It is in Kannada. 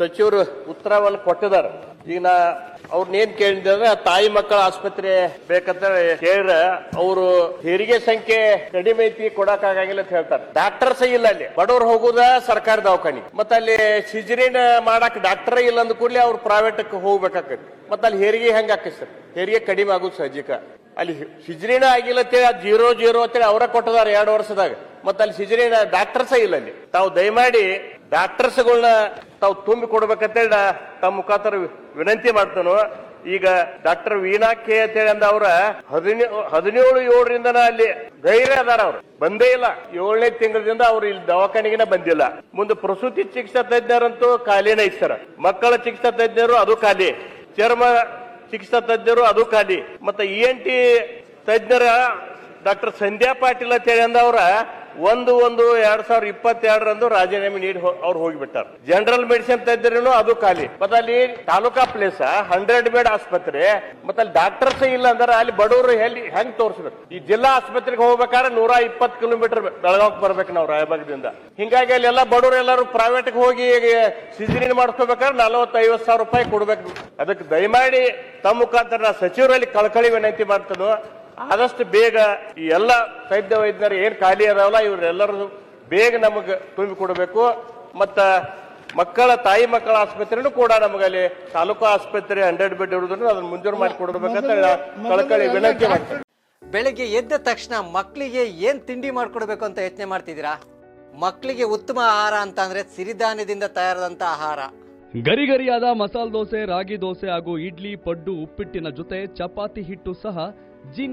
ಸಚಿವರು ಉತ್ತರವನ್ನು ಕೊಟ್ಟಿದ್ದಾರೆ. ಈಗ ನಾ ಅವ್ರನ್ನೇನ್ ಕೇಳಿದ್ರೆ ತಾಯಿ ಮಕ್ಕಳ ಆಸ್ಪತ್ರೆ ಬೇಕಂತ ಕೇಳಿದ್ರೆ ಅವರು ಹೆರಿಗೆ ಸಂಖ್ಯೆ ಕಡಿಮೆ ಐತಿ ಕೊಡಕ್ ಆಗಂಗಿಲ್ಲ ಅಂತ ಹೇಳ್ತಾರೆ. ಡಾಕ್ಟರ್ಸ್ ಇಲ್ಲ ಅಲ್ಲಿ. ಬಡವ್ರು ಹೋಗುದ ಸರ್ಕಾರಿ ದವಾಖಾನಿ ಮತ್ತೆ ಅಲ್ಲಿ ಸಿಜರಿನ್ ಮಾಡಕ್ ಡಾಕ್ಟರ್ ಇಲ್ಲ ಅಂದ ಕೂಡಲೇ ಅವ್ರು ಪ್ರೈವೇಟ್ ಹೋಗ್ಬೇಕಾಕತಿ. ಮತ್ತೆ ಅಲ್ಲಿ ಹೆರಿಗೆ ಹೆಂಗ್ ಆಕೈತಿ ಸರ್? ಹೆರಿಗೆ ಕಡಿಮೆ ಆಗುದು ಸಹಜಿಕ ಅಲ್ಲಿ ಸಿಜರಿನ ಆಗಿಲ್ಲ ಅಂತೇಳಿ ಅದು ಜೀರೋ ಜೀರೋ ಅಂತೇಳಿ ಅವರ ಕೊಟ್ಟದಾರ ಎರಡು ವರ್ಷದಾಗ. ಮತ್ತೆ ಅಲ್ಲಿ ಸಿಜರಿನ ಸಹ ಇಲ್ಲ ಅಲ್ಲಿ. ತಾವು ದಯಮಾಡಿ ಡಾಕ್ಟರ್ಸ್ಗಳನ್ನ ತಾವು ತುಂಬಿ ಕೊಡ್ಬೇಕಂತೇಳಿ ತಮ್ಮ ಮುಖಾಂತರ ವಿನಂತಿ ಮಾಡ್ತಾನು. ಈಗ ಡಾಕ್ಟರ್ ವೀಣಾ ಕೆ ಅಂತೇಳಿ ಅಂದ ಅವ್ರ ಹದಿನೇ ಹದಿನೇಳು ಏಳರಿಂದ ಅಲ್ಲಿ ಧೈರ್ಯ ಅದಾರ ಅವ್ರು. ಬಂದೇ ಇಲ್ಲ. ಏಳನೇ ತಿಂಗಳಿಂದ ಅವ್ರು ಇಲ್ಲಿ ದವಾಖಾನೆಗಿನ ಬಂದಿಲ್ಲ. ಮುಂದೆ ಪ್ರಸೂತಿ ಚಿಕಿತ್ಸಾ ತಜ್ಞರಂತೂ ಖಾಲಿನೇ ಸರ್. ಮಕ್ಕಳ ಚಿಕಿತ್ಸಾ ತಜ್ಞರು ಅದು ಖಾಲಿ. ಚರ್ಮ ಚಿಕಿತ್ಸಾ ತಜ್ಞರು ಅದು ಖಾಲಿ. ಮತ್ತೆ ಇ ಎನ್ ಟಿ ತಜ್ಞರ ಡಾಕ್ಟರ್ ಸಂಧ್ಯಾ ಪಾಟೀಲ್ ಅಂತ ಹೇಳಿ ಅಂದವ್ರ ಒಂದು ಒಂದು ಎರಡ್ ಸಾವಿರದ ಇಪ್ಪತ್ತೆರಡರಂದು ರಾಜೀನಾಮೆ ನೀಡಿ ಅವ್ರು ಹೋಗಿಬಿಟ್ಟಾರ. ಜನರಲ್ ಮೆಡಿಸಿನ್ ತಜ್ಞರು ಅದು ಖಾಲಿ. ಮತ್ತೆ ಅಲ್ಲಿ ತಾಲೂಕಾ ಪ್ಲೇಸ್ ಹಂಡ್ರೆಡ್ ಬೆಡ್ ಆಸ್ಪತ್ರೆ, ಮತ್ತೆ ಅಲ್ಲಿ ಡಾಕ್ಟರ್ಸ್ ಇಲ್ಲ ಅಂದ್ರೆ ಅಲ್ಲಿ ಬಡವರು ಎಲ್ಲಿ ಹೆಂಗ್ ತೋರಿಸ್ಬೇಕು? ಈ ಜಿಲ್ಲಾ ಆಸ್ಪತ್ರೆಗೆ ಹೋಗ್ಬೇಕಾದ್ರೆ ನೂರ ಇಪ್ಪತ್ತು ಕಿಲೋಮೀಟರ್ ಬೆಳಗಾವ್ ಬರ್ಬೇಕು ನಾವು ರಾಯಬಾಗದಿಂದ. ಹಿಂಗಾಗಿ ಅಲ್ಲಿ ಎಲ್ಲ ಬಡವರು ಎಲ್ಲರೂ ಪ್ರೈವೇಟ್ ಹೋಗಿ ಸಿಜರಿನ್ ಮಾಡ್ಕೋಬೇಕಾದ್ರೆ ನಲವತ್ತೈವತ್ತು ಸಾವಿರ ರೂಪಾಯಿ ಕೊಡ್ಬೇಕು. ಅದಕ್ಕೆ ದಯಮಾಡಿ ತಮ್ಮ ಮುಖಾಂತರ ಸಚಿವರಲ್ಲಿ ಕಳಕಳಿ ವಿನಂತಿ ಮಾಡ್ತಾನೋ. ಆದಷ್ಟು ಬೇಗ ಈ ಎಲ್ಲ ವೈದ್ಯ ವೈದ್ಯರು ಏನ್ ಖಾಲಿ ಅದಾವಲ್ಲ ಇವರೆಲ್ಲರೂ ಬೇಗ ನಮಗೆ ತುಂಬಿ ಕೊಡಬೇಕು. ಮತ್ತ ಮಕ್ಕಳ ತಾಯಿ ಮಕ್ಕಳ ಆಸ್ಪತ್ರೆನೂ ಕೂಡ ನಮಗಲ್ಲಿ ತಾಲೂಕು ಆಸ್ಪತ್ರೆ ಹಂಡ್ರೆಡ್ ಬೆಡ್ ಇರುವುದನ್ನು ಅದನ್ನು ಮುಂಜೂರು ಮಾಡಿ ಕೊಡಬೇಕಂತ ಕಳಕಳಿ ವಿನಂತಿ ಮಾಡ್ತೇನೆ ಬೆಳಗ್ಗೆ ಎದ್ದ ತಕ್ಷಣ ಮಕ್ಕಳಿಗೆ ಏನ್ ತಿಂಡಿ ಮಾಡ್ಕೊಡ್ಬೇಕು ಅಂತ ಯೋಚನೆ ಮಾಡ್ತಿದ್ದೀರಾ? ಮಕ್ಕಳಿಗೆ ಉತ್ತಮ ಆಹಾರ ಅಂತ ಅಂದ್ರೆ ಸಿರಿಧಾನ್ಯದಿಂದ ತಯಾರಾದಂತ ಆಹಾರ. ಗರಿಗರಿಯಾದ ಮಸಾಲೆ ದೋಸೆ ರಾಗಿ ದೋಸೆ ಹಾಗೂ ಇಡ್ಲಿ ಪಡ್ಡು ಉಪ್ಪಿಟ್ಟಿನ ಜೊತೆ ಚಪಾತಿ ಹಿಟ್ಟು ಸಹ ಜೀನಿ